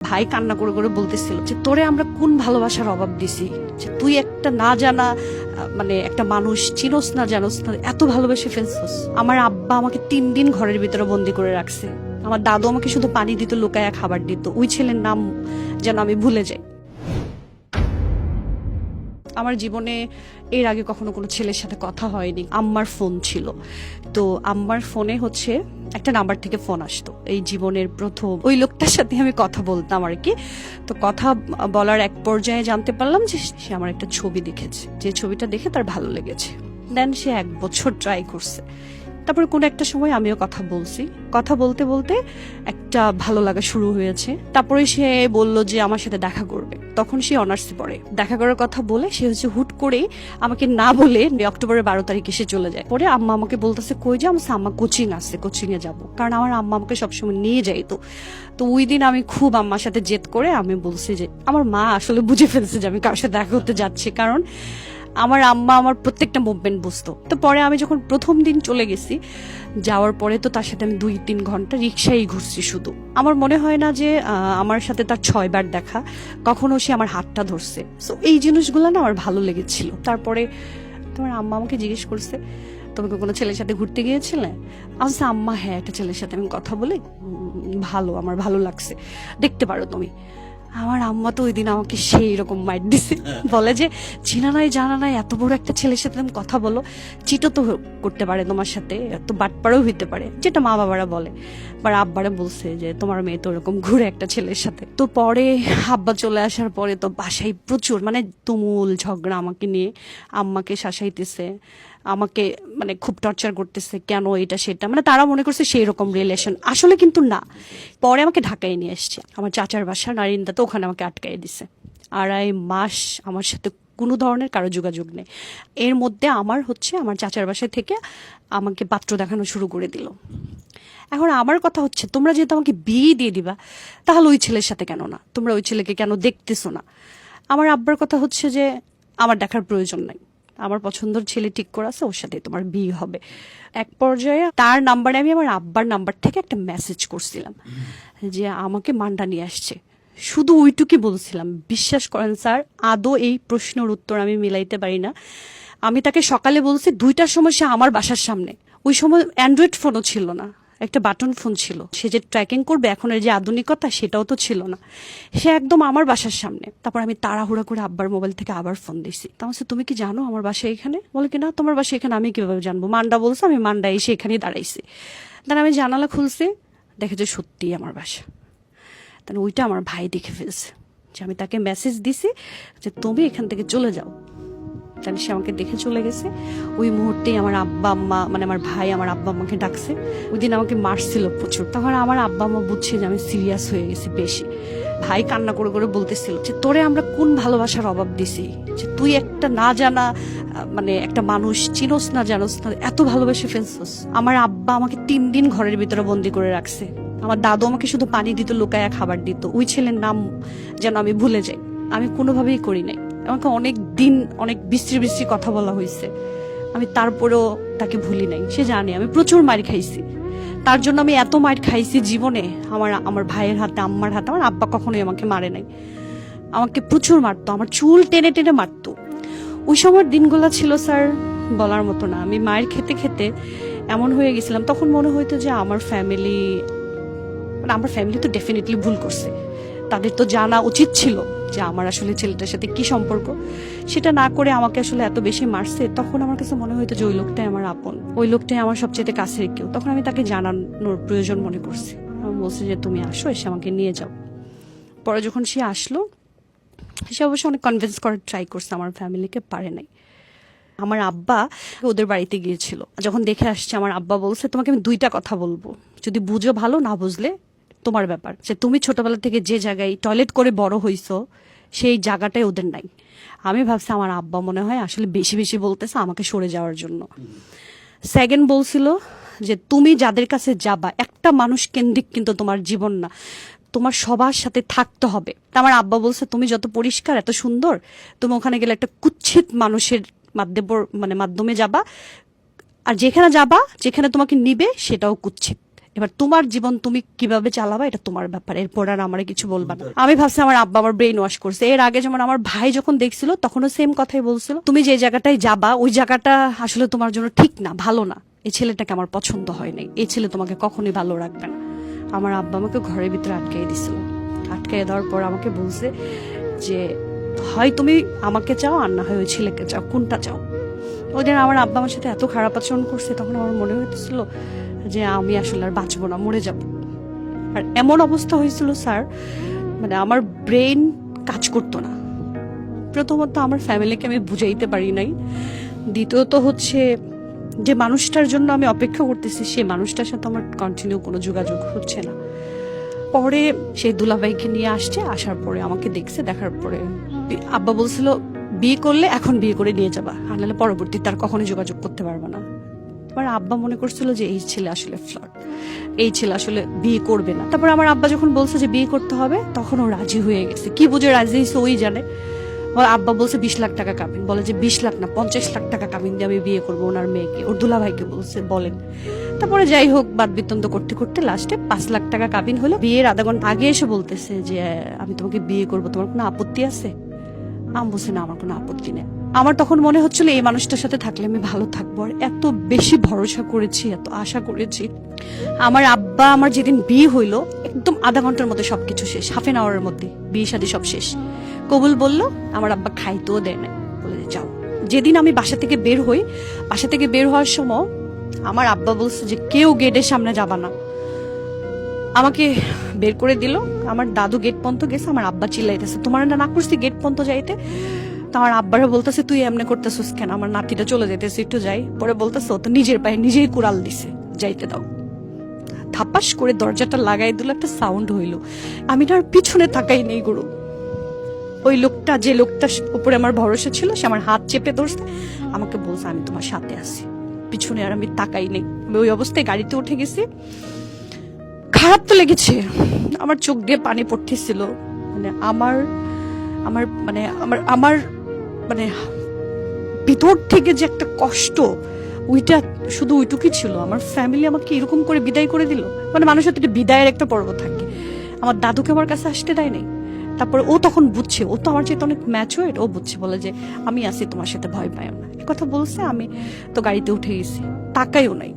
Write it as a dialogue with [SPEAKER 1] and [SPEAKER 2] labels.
[SPEAKER 1] ভাই কান্না করে করে বলতেছিল যে, তোরে আমরা কোন ভালোবাসার অভাব দিছি? যে তুই একটা না জানা মানে একটা মানুষ, চিনোস না জানোস না এত ভালোবেসে ফেলছস। আমার আব্বা আমাকে তিন দিন ঘরের ভিতরে বন্দি করে রাখছে। আমার দাদু আমাকে শুধু পানি দিত, লুকায়া খাবার দিত। ওই ছেলের নাম যেন আমি ভুলে যাই। আমার জীবনে এর আগে কখনো কোনো ছেলের সাথে কথা হয়নি। আম্মার ফোন ছিল। তো আম্মার ফোনে হচ্ছে একটা নাম্বার থেকে ফোন আসতো। এই জীবনের প্রথম ওই লোকটার সাথে আমি কথা বলতাম আর কি। তো কথা বলার এক পর্যায়ে জানতে পারলাম যে সে আমার একটা ছবি দেখেছে। যে ছবিটা দেখে তার ভালো লেগেছে। দেন সে এক বছর ট্রাই করছে। তারপরে কোনো একটা সময় আমিও কথা বলছি। কথা বলতে বলতে একটা ভালো লাগা শুরু হয়েছে। তারপরে সে বলল যে আমার সাথে দেখা করবে। তখন সে অনার্সে পড়ে। দেখা করার কথা বলে সে হচ্ছে হুট করে আমাকে না বলে অক্টোবরের বারো তারিখে সে চলে যায়। পরে আম্মা আমাকে বলতেছে, কই যে আমার আম্মা কোচিং আছে কোচিং এ যাব। কারণ আমার আম্মা আমাকে সবসময় নিয়ে যাইতো তো। ওই দিন আমি খুব আম্মার সাথে জেদ করে আমি বলছি যে, আমার মা আসলে বুঝে ফেলছে যে আমি কারোর সাথে দেখা করতে যাচ্ছি। কারণ আমার আম্মা আমার প্রত্যেকটা মুভমেন্ট বুঝতো। তো পরে আমি যখন প্রথম দিন চলে গেছি, যাওয়ার পরে তো তার সাথে আমি দুই তিন ঘণ্টা রিক্সায় ঘুরছি শুধু। আমার মনে হয় না যে আমার সাথে তার ছয়বার দেখা, কখনো সে আমার হাতটা ধরছে। সো এই জিনিসগুলো না আমার ভালো লেগেছিল। তারপরে তোমার আম্মা আমাকে জিজ্ঞেস করছে, তুমি কোনো ছেলের সাথে ঘুরতে গিয়েছিলে? আমি আম্মা হ্যাঁ একটা ছেলের সাথে আমি কথা বলি। ভালো, আমার ভালো লাগছে। দেখতে পারো তুমি। আমার আম্মা তো ওই দিন আমাকে সেই রকম মাইট দিছে। বলে যে চিনা নাই জানা নাই এত বড় একটা ছেলের সাথে তুমি কথা বলো। চিটো তো করতে পারে তোমার সাথে এত বাটপাড়াও হইতে পারে। যেটা মা বাবারা বলে। বা আব্বারা বলছে যে তোমার মেয়ে তো ওরকম ঘুরে একটা ছেলের সাথে। তো পরে আব্বা চলে আসার পরে তো বাসায় প্রচুর মানে তুমুল ঝগড়া আমাকে নিয়ে আম্মাকে শাসাইতেছে। আমাকে মানে খুব টর্চার করতেছে কেন এটা, সেটা মানে তারা মনে করছে সেই রকম রিলেশন আসলে কিন্তু না। পরে আমাকে ঢাকায় নিয়ে এসছে। আমার চাচার বাসা, নারিন্দা, তো ওখানে আমাকে আটকাই দিছে। আড়াই মাস আমার সাথে কোনো ধরনের কারও যোগাযোগ নেই। এর মধ্যে আমার হচ্ছে, আমার চাচার বাসায় থেকে আমাকে পাত্র দেখানো শুরু করে দিল। এখন আমার কথা হচ্ছে, তোমরা যেহেতু আমাকে বিয়ে দিয়ে দিবা, তাহলে ওই ছেলের সাথে কেন না? তোমরা ওই ছেলেকে কেন দেখতেছো না? আমার আব্বার কথা হচ্ছে যে, আমার দেখার প্রয়োজন নাই। আমার পছন্দের ছেলে ঠিক করে আছে ওর সাথে তোমার বিয়ে হবে। এক পর্যায়ে তার নাম্বারে আমি আমার আব্বার নাম্বার থেকে একটা মেসেজ করছিলাম, যে আমাকে মান্ডা নিয়ে আসছে। শুধু ওইটুকুই বলছিলাম, বিশ্বাস করেন স্যার, আদৌ এই প্রশ্নের উত্তর আমি মিলাইতে পারি না। আমি তাকে সকালে বলছি, দুইটার সময় সে আমার বাসার সামনে। ওই সময় অ্যান্ড্রয়েড ফোনও ছিল না। একটা বাটন ফোন ছিল। সে যে ট্র্যাকিং করবে এখন এর যে আধুনিকতা সেটাও তো ছিল না। সে একদম আমার বাসার সামনে। তারপর আমি তাড়াহুড়া করে আব্বার মোবাইল থেকে আবার ফোন দিছি। তো আমার তুমি কি জানো আমার বাসা এখানে? বলে কি, না, তোমার বাসা এখানে আমি কীভাবে জানব? মান্ডা বলছে, আমি মান্ডা এসে এখানেই দাঁড়াইছি। তাহলে আমি জানালা খুলছি, দেখে যে সত্যিই আমার বাসা। তাহলে ওইটা আমার ভাই দেখে ফেলছে যে আমি তাকে মেসেজ দিছি যে, তুমি এখান থেকে চলে যাও। তাহলে সে আমাকে দেখে চলে গেছে। ওই মুহূর্তেই আমার আব্বা, আম্মা মানে আমার ভাই, আমার আব্বা আম্মাকে ডাকছে। ওই দিন আমাকে মারছিল প্রচুর। তখন আমার আব্বা, আম্মা বুঝছে যে আমি সিরিয়াস হয়ে গেছি বেশি। ভাই কান্না করে করে বলতেছিল যে, তোরে আমরা কোন ভালোবাসার অভাব দিছি? যে তুই একটা না জানা মানে একটা মানুষ, চিনোস না, জানোস না, এত ভালোবেসে ফেলছস। আমার আব্বা আমাকে তিন দিন ঘরের ভিতরে বন্দি করে রাখছে। আমার দাদু আমাকে শুধু পানি দিত, লুকায়া খাবার দিত। ওই ছেলের নাম যেন আমি ভুলে যাই। আমি কোনোভাবেই করি নাই। আমাকে অনেক দিন অনেক বিশ্রী বিশ্রী কথা বলা হয়েছে। আমি তারপরেও তাকে ভুলি নাই। সে জানে, আমি প্রচুর মার খাইছি। তার জন্য আমি এত মার খাইছি জীবনে। আমার আমার ভাইয়ের হাতে, আম্মার হাতে, আমার আব্বা কখনোই আমাকে মারে নাই। আমাকে প্রচুর মারতো, আমার চুল টেনে টেনে মারতো। ওই সময়ের দিনগুলো ছিল, স্যার, বলার মতো না। আমি মায়ের খেতে খেতে এমন হয়ে গেছিলাম, তখন মনে হইতো যে আমার ফ্যামিলি মানে আমার ফ্যামিলি তো ডেফিনেটলি ভুল করছে। তাদের তো জানা উচিত ছিল। যে আমার আসলে ছেলেটার সাথে কি সম্পর্ক? সেটা না করে আমাকে আসলে এত বেশি মারছে, তখন আমার কাছে মনে হইতো যে ওই লোকটাই আমার আপন। ওই লোকটাই আমার সবচেয়ে কাছের কেউ। তখন আমি তাকে জানানোর প্রয়োজন মনে করছি। আমি বলছি যে, তুমি আসো, এসে আমাকে নিয়ে যাও। পরে যখন সে আসলো, সে অবশ্য অনেক কনভিন্স করার ট্রাই করছে, আমার ফ্যামিলিকে পারে নাই। আমার আব্বা ওদের বাড়িতে গিয়েছিল। যখন দেখে আসছে, আমার আব্বা বলছে, তোমাকে আমি দুইটা কথা বলব। যদি বুঝো ভালো, না বুঝলে তোমার ব্যাপার। যে তুমি ছোটবেলা থেকে যে জায়গায় টয়লেট করে বড় হইছো, সেই জায়গাটাই ওদের নাই। আমি ভাবছি আমার আব্বা মনে হয় আসলে বেশি বেশি বলতেছে আমাকে সরে যাওয়ার জন্য। সেকেন্ড বলছিল যে, তুমি যাদের কাছে যাবা, একটা মানুষ কেন্দ্রিক কিন্তু তোমার জীবন না। তোমার সবার সাথে থাকতে হবে। আমার আব্বা বলছে, তুমি যত পরিষ্কার, এত সুন্দর, তুমি ওখানে গেলে একটা কুচ্ছিত মানুষের মাধ্যমে মানে মাধ্যমে যাবা। আর যেখানে যাবা, যেখানে তোমাকে নিবে, সেটাও কুচ্ছিত। এবার তোমার জীবন তুমি কীভাবে চালাবা, এটা তোমার ব্যাপার। এরপর আর আমার কিছু বলবা না। আমি ভাবছি আমার আব্বা আমার ব্রেন ওয়াশ করছে। এর আগে যেমন আমার ভাই যখন দেখছিল, তখনও সেম কথাই বলছিল। তুমি যে জায়গাটায় যাবা, ওই জায়গাটা আসলে তোমার জন্য ঠিক না, ভালো না। এই ছেলেটাকে আমার পছন্দ হয় নাই। এই ছেলে তোমাকে কখনোই ভালো রাখবে না। আমার আব্বা আমাকে ঘরের ভিতরে আটকাই দিছিল। আটকাই দেওয়ার পর আমাকে বলছে যে, হয় তুমি আমাকে চাও আর না হয় ওই ছেলেকে চাও। কোনটা চাও? ওই দিন আমার আব্বা আমার সাথে এত খারাপ আচরণ করছে, তখন আমার মনে হইতেছিল যে আমি আসলে আর বাঁচবো না, মরে যাব। আর এমন অবস্থা হয়েছিল, স্যার মানে আমার ব্রেন কাজ করতো না। প্রথমত আমার ফ্যামিলিকে আমি বুঝাইতে পারি নাই। দ্বিতীয়ত হচ্ছে, যে মানুষটার জন্য আমি অপেক্ষা করতেছি, সেই মানুষটার সাথে আমার কন্টিনিউ কোনো যোগাযোগ হচ্ছে না। পরে সেই দুলাভাইকে নিয়ে আসছে, আসার পরে আমাকে দেখছে, দেখার পরে আব্বা বলছিল, বিয়ে করলে এখন বিয়ে করে নিয়ে যাবা, আর নাহলে পরবর্তী তার কখনো যোগাযোগ করতে পারবে না। এবার আব্বা মনে করছিল যে এই ছেলে আসলে ফ্লট এই ছেলে আসলে বিয়ে করবে না। তারপর আমার আব্বা যখন বলছে যে বিয়ে করতে হবে, তখন ও রাজি হয়ে গেছে। কি বুঝে রাজি হয়েছে ওই জানে। আব্বা বলছে, বিশ লাখ টাকা কাবিন বলে যে, বিশ লাখ না, পঞ্চাশ লাখ টাকা কাবিন দিয়ে আমি বিয়ে করব ওনার মেয়েকে। ওর দুলা ভাইকে বলছে, বলেন। তারপরে যাই হোক বাদ বিতন্দ করতে করতে লাস্টে পাঁচ লাখ টাকা কাবিন হলো। বিয়ের আধা ঘণ্টা আগে এসে বলতেছে যে, আমি তোমাকে বিয়ে করব, তোমার কোনো আপত্তি আছে? আমি বলছি, না, আমার কোনো আপত্তি নেই। আমার তখন মনে হচ্ছিল এই মানুষটার সাথে থাকলে আমি ভালো থাকব। আর এত বেশি ভরসা করেছি, এত আশা করেছি। আমার আব্বা আমার যেদিন বিয়ে হইল, একদম আধা ঘণ্টার মধ্যে সবকিছু শেষ হাফ এন আওয়ারের মধ্যে বিয়ে শাদী সব শেষ। কবুল বলল, আমার আব্বা খাইতেও দেয় না বলে, যাও। যেদিন আমি বাসা থেকে বের হই, বাসা থেকে বের হওয়ার সময় আমার আব্বা বলছে যে, কেউ গেটের সামনে যাবা না। আমাকে বের করে দিল। আমার দাদু গেট পর্যন্ত গেছে, আমার আব্বা চিল্লাইতেছে, তোমার না করছি গেট পর্যন্ত যাইতে? তো আমার আব্বারা বলতেছে, তুই এমনি করতেছিস কেন? আমার নাতিটা চলে যেতেছে একটু যাই। পরে বলতেছে তো নিজের পায়ে নিজেই কুড়াল দিছে, যাইতে দাও। থাপাস করে দরজাটা লাগাই দিল, একটা সাউন্ড হইল। আমি না আর পিছনে থাকাই নেই, গুরু। ওই লোকটা, যে লোকটা উপরে আমার ভরসা ছিল, সে আমার হাত চেপে ধরছে। আমাকে বলছে, আমি তোমার সাথে আছি। পিছনে আর আমি তাকাই নেই। আমি ওই অবস্থায় গাড়িতে উঠে গেছি। খারাপ তো লেগেছে। আমার চোখ দিয়ে পানি পড়তেছিল। মানে আমার আমার মানে আমার আমার মানে ভিতর থেকে যে একটা কষ্ট, ওইটা শুধু ওইটুকুই ছিল। আমার ফ্যামিলি আমাকে এরকম করে বিদায় করে দিল। মানে মানুষের তো বিদায়ের একটা পর্ব থাকে। আমার দাদুকে আমার কাছে আসতে দেয় নাই। তারপরে ও তখন বুঝছে, ও তো আমার চেয়ে অনেক ম্যাচুয়ার্ড ও বুঝছে, বলে যে, আমি আছি, তোমার সাথে ভয় পাই না। কথা বলছে, আমি তো গাড়িতে উঠে গেছি, তাকাইও নাই।